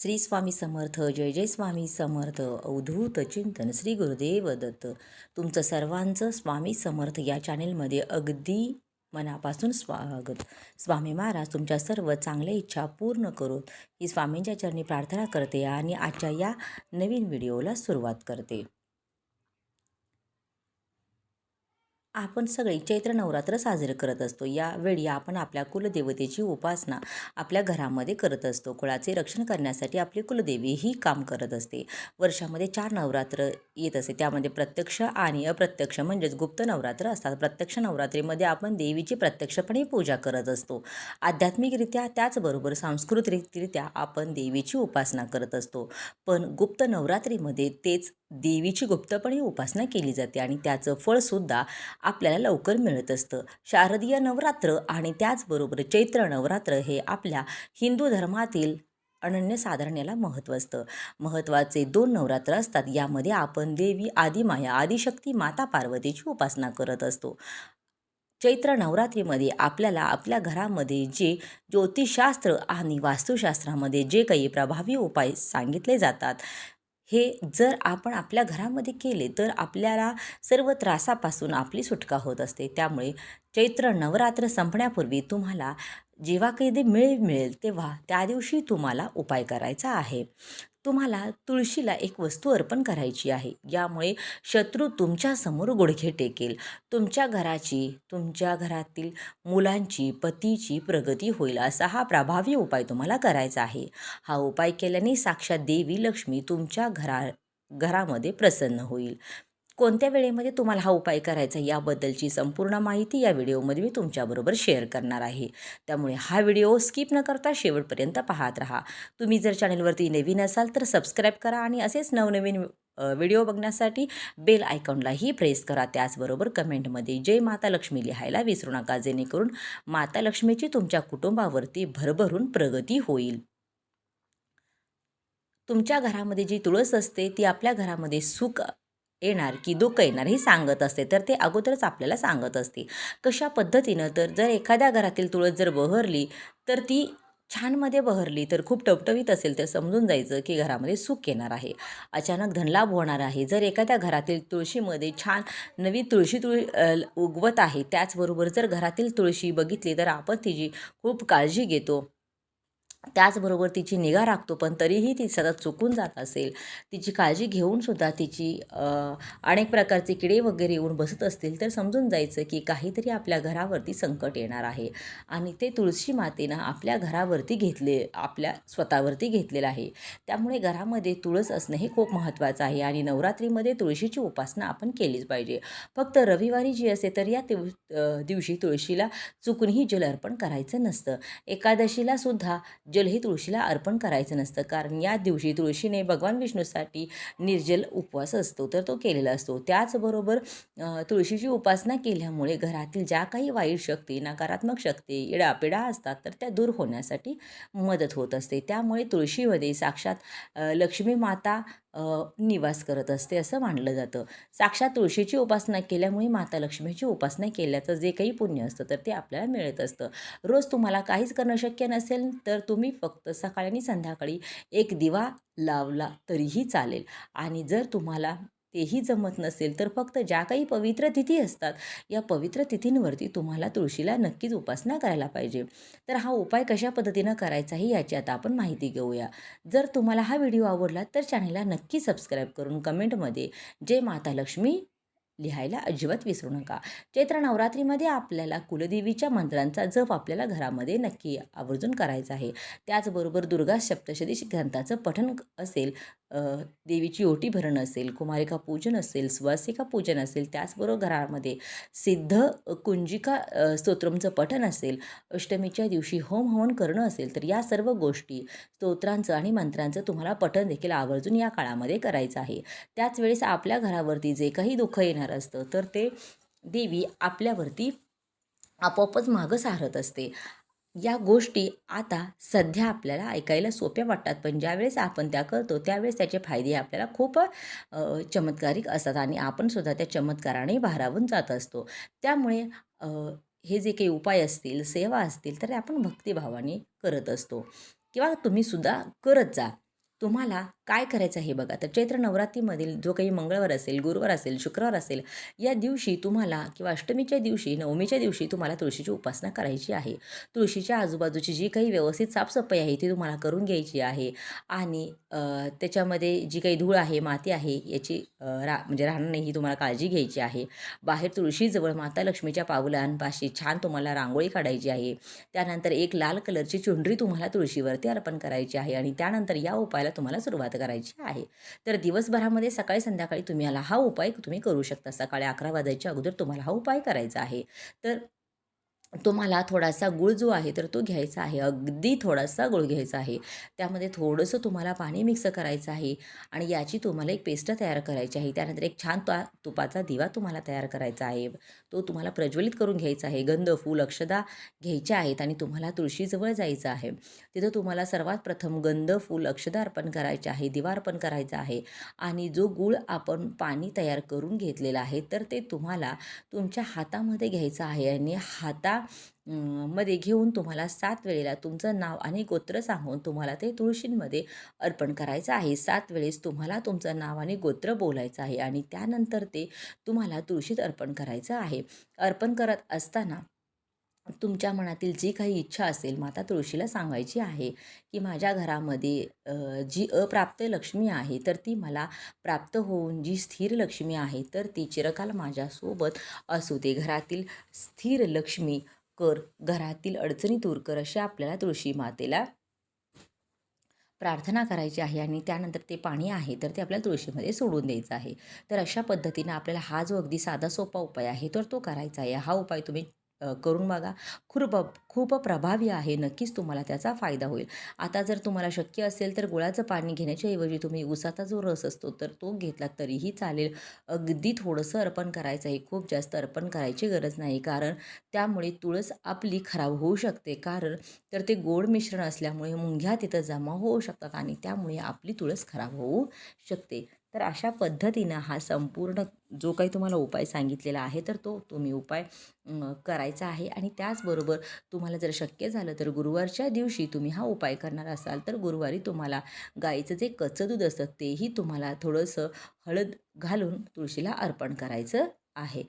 श्री स्वामी समर्थ जय जय स्वामी समर्थ अवधूत चिंतन श्री गुरुदेव दत्त. तुमचं सर्वांचं स्वामी समर्थ या चॅनेलमध्ये अगदी मनापासून स्वागत. स्वामी महाराज तुमच्या सर्व चांगल्या इच्छा पूर्ण करून ही स्वामींच्या चरणी प्रार्थना करते आणि आजच्या या नवीन व्हिडिओला सुरुवात करते. आपण सगळे चैत्र नवरात्र साजरे करत असतो. यावेळी आपण आपल्या कुलदेवतेची उपासना आपल्या घरामध्ये करत असतो. कुळाचे रक्षण करण्यासाठी आपली कुलदेवी ही काम करत असते. वर्षामध्ये चार नवरात्र येत असते. त्यामध्ये प्रत्यक्ष आणि अप्रत्यक्ष म्हणजेच गुप्त नवरात्र असतात. प्रत्यक्ष नवरात्रीमध्ये आपण देवीची प्रत्यक्षपणे पूजा करत असतो. आध्यात्मिकरित्या त्याचबरोबर सांस्कृतिकरित्या आपण देवीची उपासना करत असतो. पण गुप्त नवरात्रीमध्ये तेच देवीची गुप्तपणे उपासना केली जाते आणि त्याचं फळसुद्धा आपल्याला लवकर मिळत असतं. शारदीय नवरात्र आणि त्याचबरोबर चैत्र नवरात्र हे आपल्या हिंदू धर्मातील अनन्यसाधारण याला महत्त्व असतं. महत्त्वाचे दोन नवरात्र असतात यामध्ये आपण देवी आदिमाया आदिशक्ती माता पार्वतीची उपासना करत असतो. चैत्र नवरात्रीमध्ये आपल्याला आपल्या घरामध्ये जे ज्योतिषशास्त्र आणि वास्तुशास्त्रामध्ये जे काही प्रभावी उपाय सांगितले जातात हे जर आपण आपल्या घरामध्ये केले तर आपल्याला सर्व त्रासापासून आपली सुटका होत असते. त्यामुळे चैत्र नवरात्र संपण्यापूर्वी तुम्हाला जेव्हा कधी मिळेल मिळेल तेव्हा त्या दिवशी तुम्हाला उपाय करायचा आहे. तुम्हाला तुळशीला एक वस्तू अर्पण करायची आहे. यामुळे शत्रू तुमच्यासमोर गुडघे टेकेल. तुमच्या घराची तुमच्या घरातील मुलांची पतीची प्रगती होईल असा हा प्रभावी उपाय तुम्हाला करायचा आहे. हा उपाय केल्याने साक्षात देवी लक्ष्मी तुमच्या घरा घरामध्ये प्रसन्न होईल. कोणत्या वेळेमध्ये तुम्हाला हा उपाय करायचा याबद्दलची संपूर्ण माहिती या व्हिडिओमध्ये मी तुमच्याबरोबर शेअर करणार आहे. त्यामुळे हा व्हिडिओ स्किप न करता शेवटपर्यंत पाहत राहा. तुम्ही जर चॅनलवरती नवीन असाल तर सबस्क्राईब करा आणि असेच नवनवीन व्हिडिओ बघण्यासाठी बेल आयकॉनलाही प्रेस करा. त्याचबरोबर कमेंटमध्ये जय माता लक्ष्मी लिहायला विसरू नका जेणेकरून माता लक्ष्मीची तुमच्या कुटुंबावरती भरभरून प्रगती होईल. तुमच्या घरामध्ये जी तुळस असते ती आपल्या घरामध्ये सुख येणार की दुःख येणार हे सांगत असते. तर ते अगोदरच आपल्याला सांगत असते. कशा पद्धतीनं तर जर एखाद्या घरातील तुळस जर बहरली तर ती छानमध्ये बहरली तर खूप टवटवीत असेल तर समजून जायचं की घरामध्ये सुख येणार आहे. अचानक धनलाभ होणार आहे. जर एखाद्या घरातील तुळशीमध्ये छान नवी तुळशी तुळ उगवत आहे त्याचबरोबर जर घरातील तुळशी बघितली तर आपण तिची खूप काळजी घेतो. त्याचबरोबर तिची निगा राखतो पण तरीही ती सतत चुकून जात असेल. तिची काळजी घेऊनसुद्धा तिची अनेक प्रकारचे किडे वगैरे येऊन बसत असतील तर समजून जायचं की काहीतरी आपल्या घरावरती संकट येणार आहे. आणि ते तुळशी मातेनं आपल्या घरावरती घेतले आपल्या स्वतःवरती घेतलेलं आहे. त्यामुळे घरामध्ये तुळस असणं हे खूप महत्त्वाचं आहे आणि नवरात्रीमध्ये तुळशीची उपासना आपण केलीच पाहिजे. फक्त रविवारी जी असते तर या दिवशी तुळशीला चुकूनही जल अर्पण करायचं नसतं. एकादशीला सुद्धा जल हे तुळशीला अर्पण करायचं नसतं. कारण या दिवशी तुळशीने भगवान विष्णूसाठी निर्जल उपवास असतो. तर तो केलेला असतो. त्याचबरोबर तुळशीची उपासना केल्यामुळे घरातील ज्या काही वाईट शक्ती नकारात्मक शक्ती इडापिडा असतात तर त्या दूर होण्यासाठी मदत होत असते. त्यामुळे तुळशीमध्ये साक्षात लक्ष्मी माता निवास करत असते असं मानलं जातं. साक्षात तुळशीची उपासना केल्यामुळे माता लक्ष्मीची उपासना केल्याचं जे काही पुण्य असतं तर ते आपल्याला मिळत असतं. रोज तुम्हाला काहीच करणं शक्य नसेल तर तुम्ही फक्त सकाळी आणि संध्याकाळी एक दिवा लावला तरीही चालेल. आणि जर तुम्हाला तेही जमत नसेल तर फक्त ज्या काही पवित्र तिथी असतात या पवित्र तिथींवरती तुम्हाला तुळशीला नक्कीच उपासना करायला पाहिजे. तर हा उपाय कशा पद्धतीनं करायचाही याची आता आपण माहिती घेऊया. जर तुम्हाला हा व्हिडिओ आवडला तर चॅनलला नक्की सबस्क्राईब करून कमेंटमध्ये जय माता लक्ष्मी लिहायला अजिबात विसरू नका. चैत्र नवरात्रीमध्ये आपल्याला कुलदेवीच्या मंत्रांचा जप आपल्याला घरामध्ये नक्की आवर्जून करायचा आहे. त्याचबरोबर दुर्गा सप्तशती ग्रंथाचं पठण असेल देवीची ओटी भरण असेल कुमारिका पूजन असेल सुवासिका पूजन असेल त्याचबरोबर घरामध्ये सिद्ध कुंजिका स्तोत्रमचं पठण असेल अष्टमीच्या दिवशी होम हवन करणं असेल तर या सर्व गोष्टी स्तोत्रांचं आणि मंत्रांचं तुम्हाला पठण देखील आवर्जून या काळामध्ये करायचं आहे. त्याच वेळेस आपल्या घरावरती जे काही दुःख येणार असतं तर ते देवी आपल्यावरती आपोआपच मागं सारत असते. या गोष्टी आता सध्या आपल्याला ऐकायला सोप्या वाटतात. पण ज्यावेळेस आपण त्या करतो त्यावेळेस त्याचे फायदे आपल्याला खूप चमत्कारिक असतात आणि आपण सुद्धा त्या चमत्काराने भारावून जात असतो. त्यामुळे हे जे काही उपाय असतील सेवा असतील तर आपण भक्तिभावाने करत असतो. किंवा तुम्हीसुद्धा करत जा. तुम्हाला काय करायचं आहे बघा. तर चैत्र नवरात्रीमधील जो काही मंगळवार असेल गुरुवार असेल शुक्रवार असेल या दिवशी तुम्हाला किंवा अष्टमीच्या दिवशी नवमीच्या दिवशी तुम्हाला तुळशीची उपासना करायची आहे. तुळशीच्या आजूबाजूची जी काही व्यवस्थित साफसफाई आहे ती तुम्हाला करून घ्यायची आहे. आणि त्याच्यामध्ये जी काही धूळ आहे माती आहे याची रा म्हणजे राहणं नाही ही तुम्हाला काळजी घ्यायची आहे. बाहेर तुळशीजवळ माता लक्ष्मीच्या पावलांपाशी छान तुम्हाला रांगोळी काढायची आहे. त्यानंतर एक लाल कलरची चुंडरी तुम्हाला तुळशीवरती अर्पण करायची आहे. आणि त्यानंतर या उपायाला तुम्हाला सुरुवात करायची आहे. तर दिवसभरामध्ये सकाळी संध्याकाळी तुम्ही याला हा उपाय तुम्ही करू शकता. सकाळी अकरा वाजायच्या अगोदर तुम्हाला हा उपाय करायचा आहे. तर तुम्हाला थोडासा गूळ जो आहे तर तो घ्यायचा आहे. अगदी थोडासा गूळ घ्यायचा आहे. त्यामध्ये थोडंसं तुम्हाला पाणी मिक्स करायचं आहे आणि याची तुम्हाला एक पेस्ट तयार करायची आहे. त्यानंतर एक छान तुआ तुपाचा दिवा तुम्हाला तयार करायचा आहे. तो तुम्हाला प्रज्वलित करून घ्यायचा आहे. गंध फूल अक्षदा घ्यायच्या आहेत आणि तुम्हाला तुळशीजवळ जायचं आहे. तिथं तुम्हाला सर्वात प्रथम गंध फूल अक्षदा अर्पण करायचे आहे दिवा अर्पण करायचा आहे आणि जो गूळ आपण पाणी तयार करून घेतलेला आहे तर ते तुम्हाला तुमच्या हातामध्ये घ्यायचं आहे आणि हाता मध्ये घेऊन तुम्हाला सात वेळेला तुमचं नाव आणि गोत्र सांगून तुम्हाला ते तुळशींमध्ये अर्पण करायचं आहे. सात वेळेस तुम्हाला तुमचं नाव आणि गोत्र बोलायचं आहे आणि त्यानंतर ते तुम्हाला तुळशीत अर्पण करायचं आहे. अर्पण करत असताना तुमच्या मनातील जी काही इच्छा असेल माता तुळशीला सांगायची आहे की माझ्या घरामध्ये जी अप्राप्त लक्ष्मी आहे तर ती मला प्राप्त होऊन जी स्थिर लक्ष्मी आहे तर ती चिरकाल माझ्यासोबत असू दे. घरातील स्थिर लक्ष्मी कर घरातील अडचणी दूर कर अशी आपल्याला तुळशी मातेला प्रार्थना करायची आहे आणि त्यानंतर ते पाणी आहे तर ते आपल्याला तुळशीमध्ये सोडून द्यायचं आहे. तर अशा पद्धतीनं आपल्याला हा जो अगदी साधा सोपा उपाय आहे तर तो करायचा आहे. हा उपाय तुम्ही करून बघा. खूप खूप प्रभावी आहे. नक्कीच तुम्हाला त्याचा फायदा होईल. आता जर तुम्हाला शक्य असेल तर गुळाचं पाणी घेण्याच्या ऐवजी तुम्ही उसाचा जो रस असतो तर तो घेतला तरीही चालेल. अगदी थोडंसं अर्पण करायचं आहे खूप जास्त अर्पण करायची गरज नाही. कारण त्यामुळे तुळस आपली खराब होऊ शकते. कारण तर ते गोड मिश्रण असल्यामुळे मुंग्या तिथं जमा होऊ शकतात आणि त्यामुळे आपली तुळस खराब होऊ शकते. तर अशा पद्धतीनं हा संपूर्ण जो काही तुम्हाला उपाय सांगितलेला आहे तर तो तुम्ही उपाय करायचा आहे. आणि त्याचबरोबर तुम्हाला जर शक्य झालं तर गुरुवारच्या दिवशी तुम्ही हा उपाय करणार असाल तर गुरुवारी तुम्हाला गाईचं जे कच्चं दूध असतं तेही तुम्हाला थोडंसं हळद घालून तुळशीला अर्पण करायचं आहे.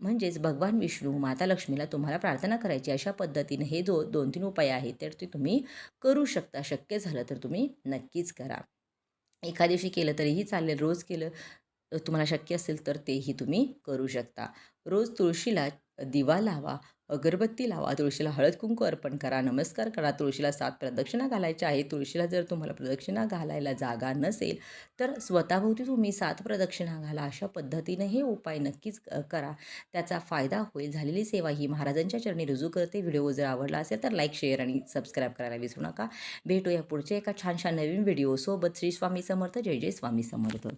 म्हणजेच भगवान विष्णू माता लक्ष्मीला तुम्हाला प्रार्थना करायची. अशा पद्धतीने हे जो दोन तीन उपाय आहेत तर ते तुम्ही करू शकता. शक्य झालं तर तुम्ही नक्कीच करा. एका दिवशी केलं तरीही चालेल रोज केलं तुम्हाला शक्य असेल तर तेही तुम्ही करू शकता. रोज तुळशीला दिवा लावा अगरबत्ती लावा तुळशीला हळद कुंकू अर्पण करा नमस्कार करा तुळशीला सात प्रदक्षिणा घालायच्या आहे तुळशीला जर तुम्हाला प्रदक्षिणा घालायला जागा नसेल तर स्वतःभोवती तुम्ही सात प्रदक्षिणा घाला. अशा पद्धतीनं हे उपाय नक्कीच करा. त्याचा फायदा होईल. झालेली सेवा ही महाराजांच्या चरणी रुजू करते. व्हिडिओ जर आवडला असेल तर लाईक शेअर आणि सबस्क्राईब करायला विसरू नका. भेटूया पुढच्या एका छानशा नवीन व्हिडिओसोबत. श्री स्वामी समर्थ. जय जय स्वामी समर्थ.